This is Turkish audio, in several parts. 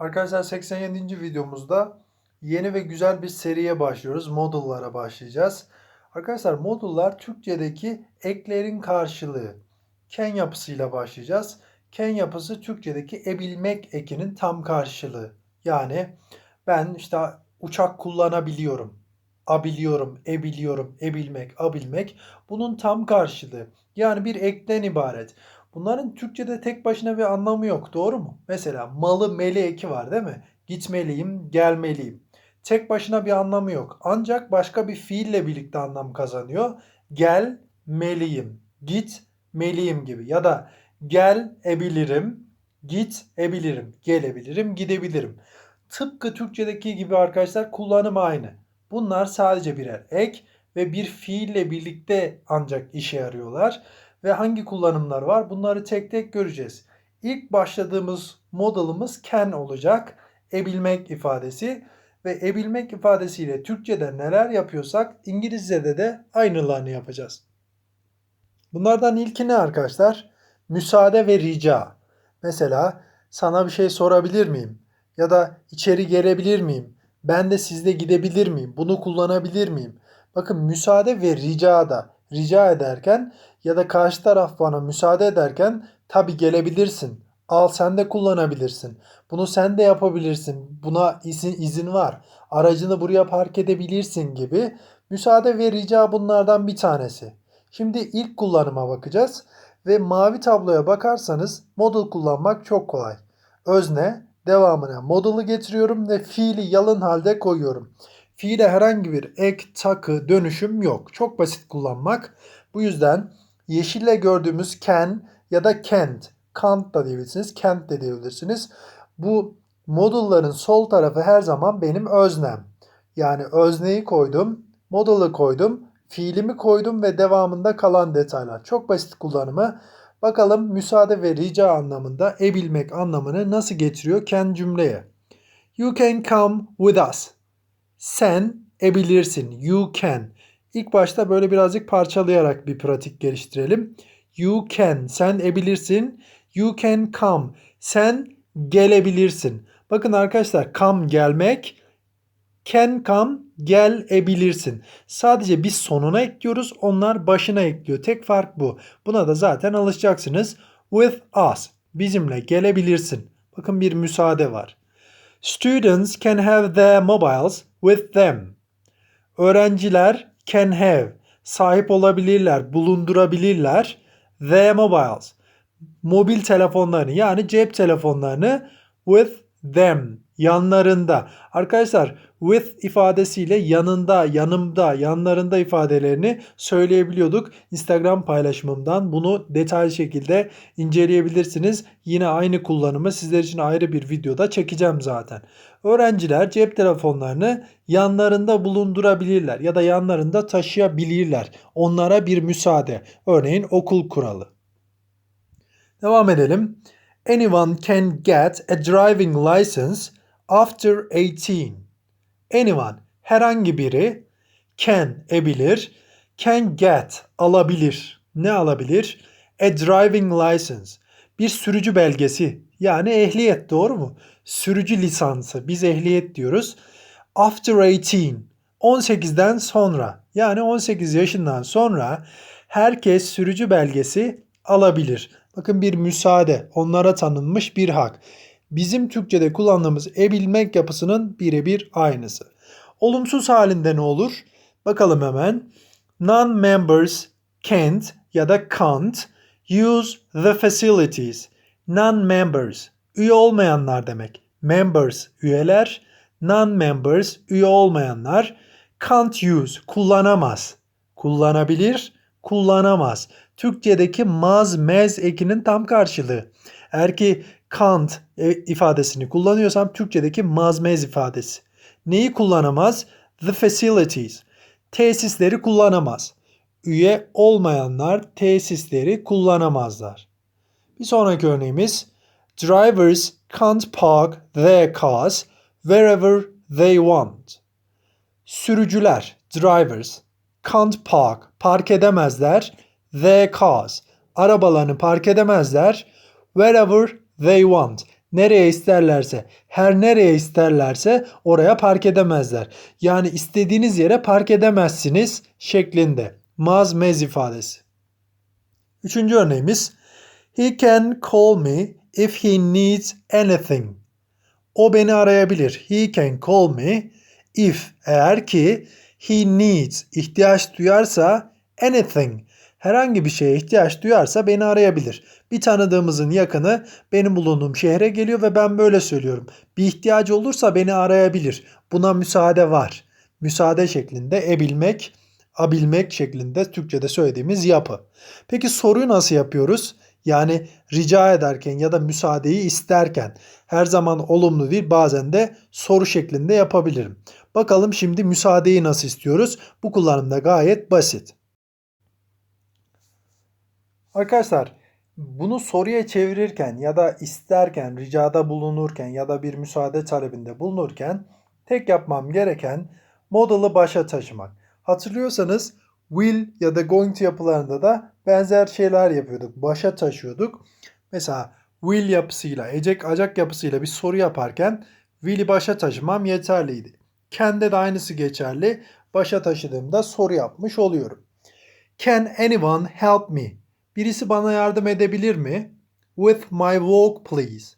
Arkadaşlar 87. videomuzda yeni ve güzel bir seriye başlıyoruz. Modullara başlayacağız. Arkadaşlar modullar Türkçedeki eklerin karşılığı. Ken yapısıyla başlayacağız. Ken yapısı Türkçedeki ebilmek ekinin tam karşılığı. Yani ben işte uçak kullanabiliyorum. Abiliyorum, ebiliyorum, ebilmek, abilmek bunun tam karşılığı. Yani bir ekten ibaret. Bunların Türkçe'de tek başına bir anlamı yok. Doğru mu? Mesela malı meli eki var değil mi? Gitmeliyim, gelmeliyim. Tek başına bir anlamı yok. Ancak başka bir fiille birlikte anlam kazanıyor. Gelmeliyim, gitmeliyim gibi. Ya da gel ebilirim, git ebilirim, gelebilirim, gidebilirim. Tıpkı Türkçedeki gibi arkadaşlar kullanım aynı. Bunlar sadece birer ek ve bir fiille birlikte ancak işe yarıyorlar ve hangi kullanımlar var bunları tek tek göreceğiz. İlk başladığımız modelimiz can olacak. Ebilmek ifadesi ve ebilmek ifadesiyle Türkçe'de neler yapıyorsak İngilizce'de de aynılarını yapacağız. Bunlardan ilki ne arkadaşlar? Müsaade ve rica. Mesela sana bir şey sorabilir miyim? Ya da içeri gelebilir miyim? Ben de sizde gidebilir miyim? Bunu kullanabilir miyim? Bakın müsaade ve rica da rica ederken ya da karşı taraf bana müsaade ederken tabi gelebilirsin. Al sen de kullanabilirsin. Bunu sen de yapabilirsin. Buna izin, izin var. Aracını buraya park edebilirsin gibi. Müsaade ve rica bunlardan bir tanesi. Şimdi ilk kullanıma bakacağız. Ve mavi tabloya bakarsanız model kullanmak çok kolay. Özne devamına model'ı getiriyorum ve fiili yalın halde koyuyorum. Fiile herhangi bir ek, takı, dönüşüm yok. Çok basit kullanmak. Bu yüzden yeşille gördüğümüz can ya da can't, can't da diyebilirsiniz, can't de diyebilirsiniz. Bu modulların sol tarafı her zaman benim öznem. Yani özneyi koydum, modulu koydum, fiilimi koydum ve devamında kalan detaylar. Çok basit kullanımı. Bakalım müsaade ve rica anlamında ebilmek anlamını nasıl getiriyor can cümleye. You can come with us. Sen ebilirsin. You can. İlk başta böyle birazcık parçalayarak bir pratik geliştirelim. You can. Sen ebilirsin. You can come. Sen gelebilirsin. Bakın arkadaşlar come gelmek. Can come gelebilirsin. Sadece biz sonuna ekliyoruz. Onlar başına ekliyor. Tek fark bu. Buna da zaten alışacaksınız. With us. Bizimle gelebilirsin. Bakın bir müsaade var. Students can have their mobiles with them. Öğrenciler can have sahip olabilirler, bulundurabilirler their mobiles. Mobil telefonlarını yani cep telefonlarını with them yanlarında. Arkadaşlar with ifadesiyle yanında, yanımda, yanlarında ifadelerini söyleyebiliyorduk. Instagram paylaşımımdan bunu detaylı şekilde inceleyebilirsiniz. Yine aynı kullanımı sizler için ayrı bir videoda çekeceğim zaten. Öğrenciler cep telefonlarını yanlarında bulundurabilirler ya da yanlarında taşıyabilirler. Onlara bir müsaade. Örneğin okul kuralı. Devam edelim. Anyone can get a driving license after 18. Anyone herhangi biri can ebilir, can get alabilir. Ne alabilir? A driving license. Bir sürücü belgesi yani ehliyet doğru mu? Sürücü lisansı biz ehliyet diyoruz. After 18 18'den sonra yani 18 yaşından sonra herkes sürücü belgesi alabilir. Bakın bir müsaade onlara tanınmış bir hak. Bizim Türkçe'de kullandığımız ebilmek yapısının birebir aynısı. Olumsuz halinde ne olur? Bakalım hemen. Non-members can't ya da can't use the facilities. Non-members üye olmayanlar demek. Members üyeler, non-members üye olmayanlar can't use kullanamaz. Kullanabilir, kullanamaz. Türkçedeki maz mez ekinin tam karşılığı. Eğer ki can't e, ifadesini kullanıyorsam Türkçedeki maz mez ifadesi. Neyi kullanamaz? The facilities. Tesisleri kullanamaz. Üye olmayanlar tesisleri kullanamazlar. Bir sonraki örneğimiz Drivers can't park their cars wherever they want. Sürücüler, drivers, can't park, park edemezler their cars, arabalarını park edemezler wherever they want, nereye isterlerse, her nereye isterlerse oraya park edemezler. Yani istediğiniz yere park edemezsiniz şeklinde. Maz mez ifadesi. Üçüncü örneğimiz He can call me if he needs anything. O beni arayabilir. He can call me if eğer ki he needs ihtiyaç duyarsa anything herhangi bir şeye ihtiyaç duyarsa beni arayabilir. Bir tanıdığımızın yakını benim bulunduğum şehre geliyor ve ben böyle söylüyorum. Bir ihtiyacı olursa beni arayabilir. Buna müsaade var. Müsaade şeklinde ebilmek, abilmek şeklinde Türkçe'de söylediğimiz yapı. Peki soruyu nasıl yapıyoruz? Yani rica ederken ya da müsaadeyi isterken her zaman olumlu değil bazen de soru şeklinde yapabilirim. Bakalım şimdi müsaadeyi nasıl istiyoruz? Bu kullanımda gayet basit. Arkadaşlar bunu soruya çevirirken ya da isterken, ricada bulunurken ya da bir müsaade talebinde bulunurken tek yapmam gereken modal'ı başa taşımak. Hatırlıyorsanız will ya da going to yapılarında da benzer şeyler yapıyorduk. Başa taşıyorduk. Mesela will yapısıyla, ecek acak yapısıyla bir soru yaparken will'i başa taşımam yeterliydi. Can'de de aynısı geçerli. Başa taşıdığımda soru yapmış oluyorum. Can anyone help me? Birisi bana yardım edebilir mi? With my work please.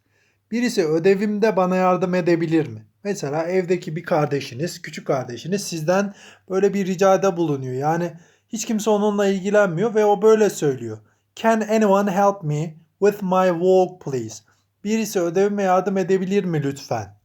Birisi ödevimde bana yardım edebilir mi? Mesela evdeki bir kardeşiniz, küçük kardeşiniz sizden böyle bir ricada bulunuyor. Yani hiç kimse onunla ilgilenmiyor ve o böyle söylüyor. Can anyone help me with my work please? Birisi ödevime yardım edebilir mi lütfen?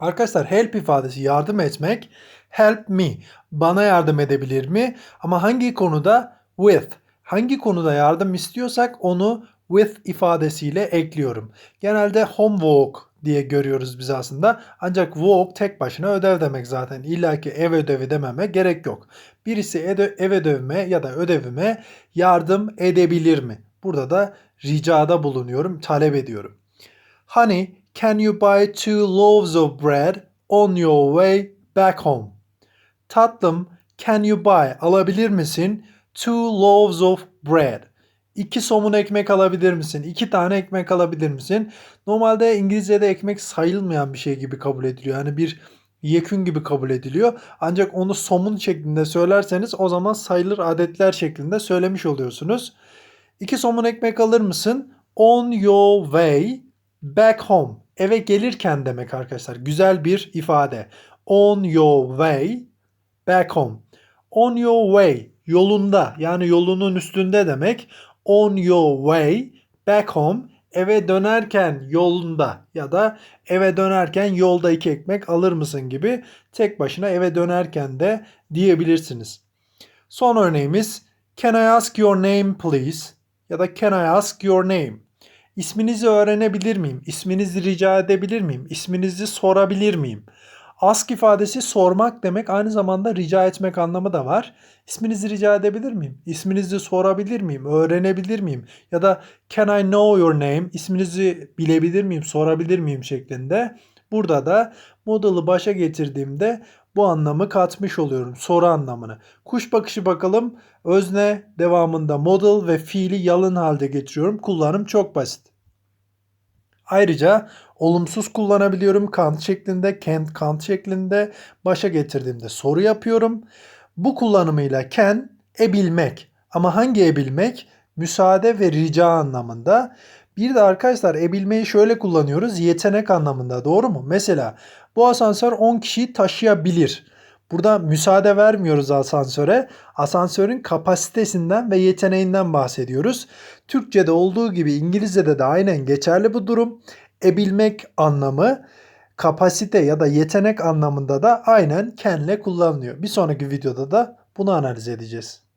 Arkadaşlar help ifadesi yardım etmek. Help me. Bana yardım edebilir mi? Ama hangi konuda? With. Hangi konuda yardım istiyorsak onu with ifadesiyle ekliyorum. Genelde homework diye görüyoruz biz aslında. Ancak work tek başına ödev demek zaten. İlla ki ev ödevi dememe gerek yok. Birisi ev ödevime ya da ödevime yardım edebilir mi? Burada da ricada bulunuyorum, talep ediyorum. Honey, can you buy two loaves of bread on your way back home? Tatlım, can you buy alabilir misin two loaves of bread? İki somun ekmek alabilir misin? İki tane ekmek alabilir misin? Normalde İngilizce'de ekmek sayılmayan bir şey gibi kabul ediliyor. Yani bir yekün gibi kabul ediliyor. Ancak onu somun şeklinde söylerseniz o zaman sayılır adetler şeklinde söylemiş oluyorsunuz. İki somun ekmek alır mısın? On your way back home. Eve gelirken demek arkadaşlar. Güzel bir ifade. On your way back home. On your way yolunda yani yolunun üstünde demek. On your way back home eve dönerken yolunda ya da eve dönerken yolda iki ekmek alır mısın gibi tek başına eve dönerken de diyebilirsiniz. Son örneğimiz Can I ask your name please? Ya da Can I ask your name? İsminizi öğrenebilir miyim? İsminizi rica edebilir miyim? İsminizi sorabilir miyim? Ask ifadesi sormak demek aynı zamanda rica etmek anlamı da var. İsminizi rica edebilir miyim? İsminizi sorabilir miyim? Öğrenebilir miyim? Ya da can I know your name? İsminizi bilebilir miyim? Sorabilir miyim şeklinde. Burada da modal'ı başa getirdiğimde bu anlamı katmış oluyorum. Soru anlamını. Kuş bakışı bakalım. Özne devamında modal ve fiili yalın halde getiriyorum. Kullanım çok basit. Ayrıca olumsuz kullanabiliyorum. Kant şeklinde, can't kant şeklinde başa getirdiğimde soru yapıyorum. Bu kullanımıyla can ebilmek. Ama hangi ebilmek? Müsaade ve rica anlamında. Bir de arkadaşlar ebilmeyi şöyle kullanıyoruz. Yetenek anlamında doğru mu? Mesela bu asansör 10 kişiyi taşıyabilir. Burada müsaade vermiyoruz asansöre. Asansörün kapasitesinden ve yeteneğinden bahsediyoruz. Türkçe'de olduğu gibi İngilizce'de de aynen geçerli bu durum. Ebilmek anlamı kapasite ya da yetenek anlamında da aynen can'le kullanılıyor. Bir sonraki videoda da bunu analiz edeceğiz.